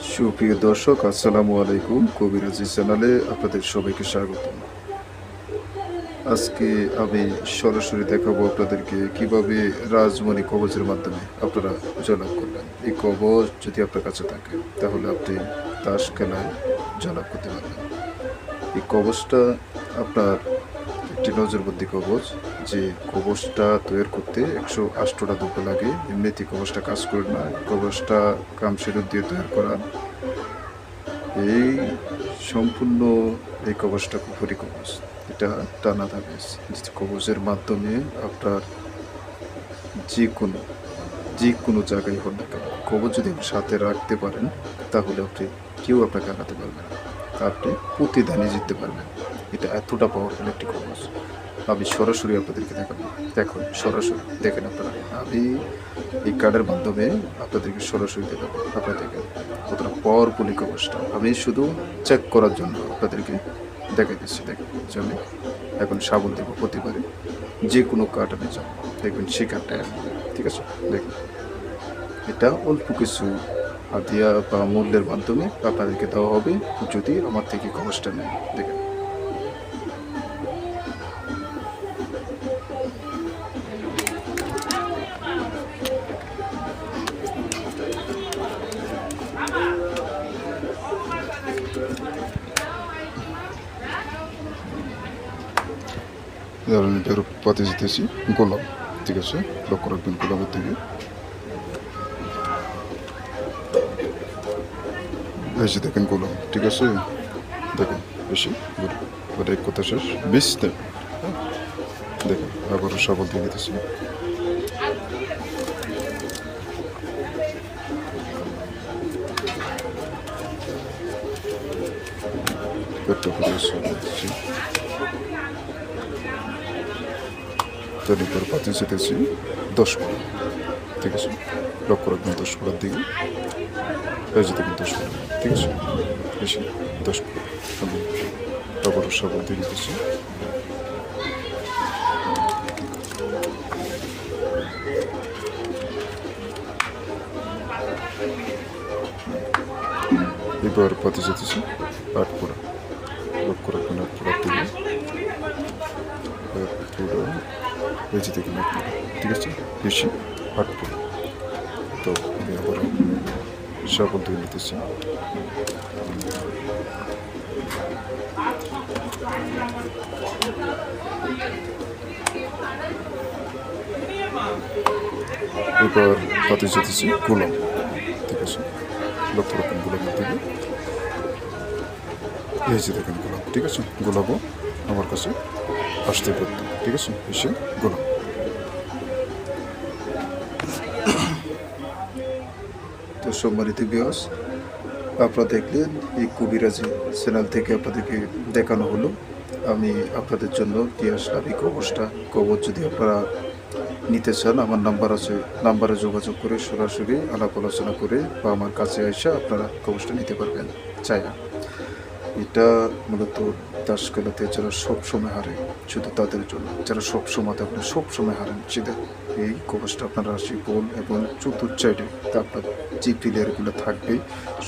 সুপ্রিয় দর্শক, আসসালামু আলাইকুম। কবিরাজি চ্যানেলে আপনাদের সবাইকে স্বাগত। আজকে আমি সরাসরি দেখাবো আপনাদেরকে কীভাবে রাজমণি কবচের মাধ্যমে আপনারা জয়লাভ করবেন। এই কবচ যদি আপনার কাছে থাকে, তাহলে আপনি তাস খেলায় জয়লাভ করতে পারবেন। এই কবচটা আপনার একটি নজরবন্দি কবচ। যে কবচটা তৈরি করতে একশো আটটা দুটো লাগে এমনিতে কবচটা কাজ করে না কাম সেরত দিয়ে তৈরি করা। এই সম্পূর্ণ এই কবচটা কুফুরি কবচ। এটা টানা যে কবচের মাধ্যমে আপনার যে কোনো যে কোনো জায়গায় হন না কেন, কবচ যদি সাথে রাখতে পারেন, তাহলে আপনি কেউ আপনাকে আগাতে পারবে না। আপনি প্রতিদানে জিততে পারবেন। এটা এতটা পাওয়ারফুল একটি কবচ। আমি সরাসরি আপনাদেরকে দেখাবো। দেখুন, সরাসরি দেখেন আপনারা। আমি এই কার্ডের মাধ্যমে আপনাদেরকে সরাসরি দেখাবো আপনারা দেখেন কতটা পাওয়ারফুল এই কবচটা আমি শুধু চেক করার জন্য আপনাদেরকে দেখাই দিচ্ছি, দেখেন, যে আমি এখন সাবল দেবো প্রতিবারে। যে কোনো কার্ড আমি যাব দেখবেন, সেই কার্ডটা ঠিক আছে? দেখুন। এটা অল্প কিছু হাতিয়া বা মূল্যের মাধ্যমে আপনাদেরকে দেওয়া হবে, যদি আমার থেকে কবচটা নেন। দেখেন। এটার পাতে যেতেছি গোলাপ ঠিক আছে? লক্ষ্য রাখবেন গোলাপের দিকে এই দেখেন গোলাপ ঠিক আছে? দেখেন, বেশি গোলাপ এক কথা শেষ। বিশ দেখেন, আবারও সবল দিয়ে দিতেছি। পেটটা ফুটে দিচ্ছি তারপর পাতি যেতেছি। দশ কোড়া ঠিক আছে? লক্ষ্য রাখবেন দশ কোড়ার দিকে। এই যে দশ কোড়া ঠিক আছে? বেশি দশ কোড়া আমি আবারও সাবল দিয়ে দিতেছি। এবার পাতি যেতেছি। আট কোড়া লক্ষ্য রাখবেন আট কোড়ার দিকে দেখুন আপনারা ঠিক আছে? বেশি আট তো, আমি আবার সাবল ধুয়ে নিতেছি এবার পাতে যেতেছি গোলাম ঠিক আছে? লক্ষ্য রাখুন গোলাপের দিকে এই যে দেখেন গোলাপ ঠিক আছে? গোলাপও আমার কাছে আসতে পারতো। ঠিক আছে? এসে গোলাপ তো সম্মানিত বিয়স আপনারা দেখলেন এই কবিরাজি চ্যানেল থেকে আপনাদেরকে দেখানো হলো। আমি আপনাদের জন্য দিয়ে আসলাম। এই কবচটা কবচ যদি আপনারা নিতে চান, আমার নাম্বার আছে। নাম্বারে যোগাযোগ করে সরাসরি আলাপ আলোচনা করে বা আমার কাছে এসে আপনারা কবচটা নিতে পারবেন। চাই এটা মূলত তাস খেলাতে যারা সবসময় হারে, শুধু তাদের জন্য, যারা সবসময় আপনি সবসময় হারেন, সেটা এই কবচটা আপনার রাশি বল এবং চতুর্থ সাইডে আপনার যে প্লেয়ারগুলো থাকবে,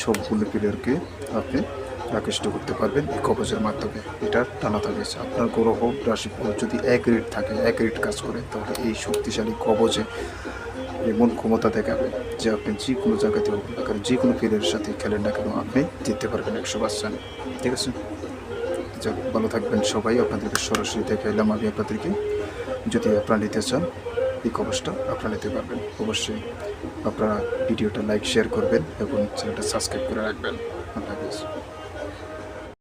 সবগুলো প্লেয়ারকে আপনি আকৃষ্ট করতে পারবেন এই কবচের মাধ্যমে। এটা টানা তাবিজ আপনার গ্রহ রাশি বল যদি এক রেট থাকে, এক রেট কাজ করে, তাহলে এই শক্তিশালী কবচে এমন ক্ষমতা দেখাবে যে আপনি যে কোনো জায়গাতে হোক না কেন যে কোনো প্লেয়ারের সাথে খেলেন না কেন, আপনি জিততে পারবেন একশো পার্সেন্ট ঠিক আছে? যাক, ভালো থাকবেন সবাই। আপনাদেরকে সরাসরি দেখে এলাম আমি আপনাদেরকে। যদি আপনারা নিতে চান, এই কবচটা আপনারা নিতে পারবেন। অবশ্যই আপনারা ভিডিওটা লাইক শেয়ার করবেন এবং চ্যানেলটা সাবস্ক্রাইব করে রাখবেন। আল্লাহ হাফিজ।